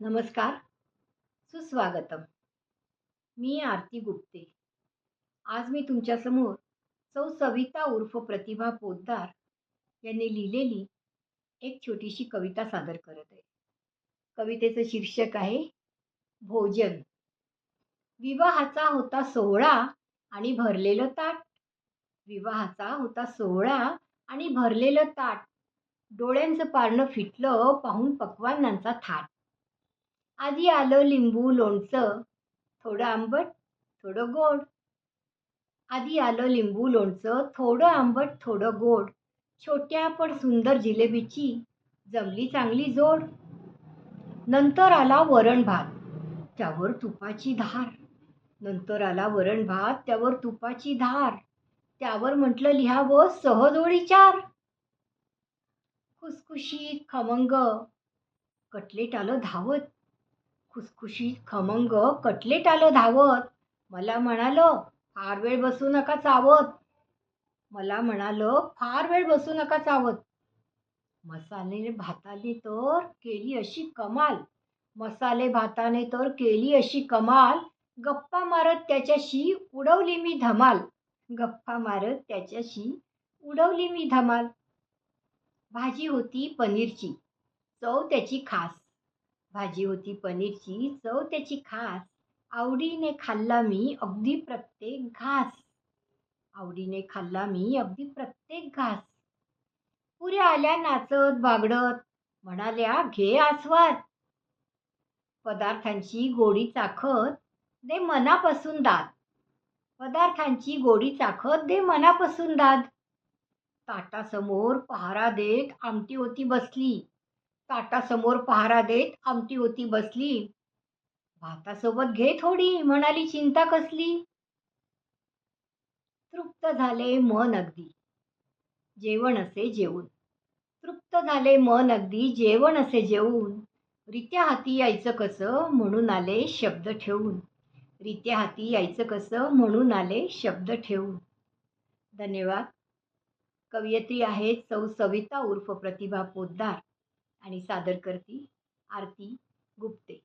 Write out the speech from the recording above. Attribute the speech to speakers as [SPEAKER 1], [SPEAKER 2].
[SPEAKER 1] नमस्कार सुस्वागतम. मी आरती गुप्ते. आज मी तुमच्यासमोर सौ सविता उर्फ प्रतिभा पोद्दार यांनी लिहिलेली एक छोटीशी कविता सादर करत आहे. कवितेचं शीर्षक आहे भोजन. विवाहाचा होता सोहळा आणि भरलेलं ताट. विवाहाचा होता सोहळा आणि भरलेलं ताट. डोळ्यांचं पारणं फिटलं पाहून पक्वानांचा थाट. आधी आलं लिंबू लोणचं. थोडं आंबट थोडं गोड. आधी आलं लिंबू लोणचं थोडं आंबट थोडं गोड. छोट्या पण सुंदर जिलेबीची जमली चांगली जोड. नंतर आला वरण भात त्यावर तुपाची धार. नंतर आला वरण भात त्यावर तुपाची धार. त्यावर म्हटलं लिहावं सहजोळी चार खुसखुशीत खमंग. कटलेट आलं धावत. खुसखुशीत खमंग कटलेट आलं धावत. मला म्हणालं फार वेळ बसू नका चावत. मला म्हणालं फार वेळ बसू नका चावत. मसाले भाताने तर केली अशी कमाल. मसाले भाताने तर केली अशी कमाल. गप्पा मारत त्याच्याशी उडवली मी धमाल. गप्पा मारत त्याच्याशी उडवली मी धमाल. भाजी होती पनीरची. चव त्याची खास. भाजी होती पनीरची चव त्याची खास. आवडीने खाल्ला मी अगदी प्रत्येक घास. आवडीने खाल्ला मी अगदी प्रत्येक घास. पुऱ्या आल्या नाचत बागडत. म्हणाल्या घे आस्वाद. पदार्थांची गोडी चाखत दे मनापासून दाद. पदार्थांची गोडी चाखत दे मनापासून दाद. ताटासमोर पहारा देत आमटी होती बसली. ताटासमोर पहारा देत आमटी होती बसली. भातासोबत घे थोडी म्हणाली चिंता कसली? तृप्त झाले मन अगदी. जेवण असे जेवून. तृप्त झाले मन अगदी जेवण असे जेवून. रित्या हाती यायचं कसं? म्हणून आले शब्द ठेवून. रित्या हाती यायचं कसं? म्हणून आले शब्द ठेवून. धन्यवाद. कवयित्री आहेत सौ सविता उर्फ प्रतिभा पोद्दार. आणि सादर करती आरती गुप्ते.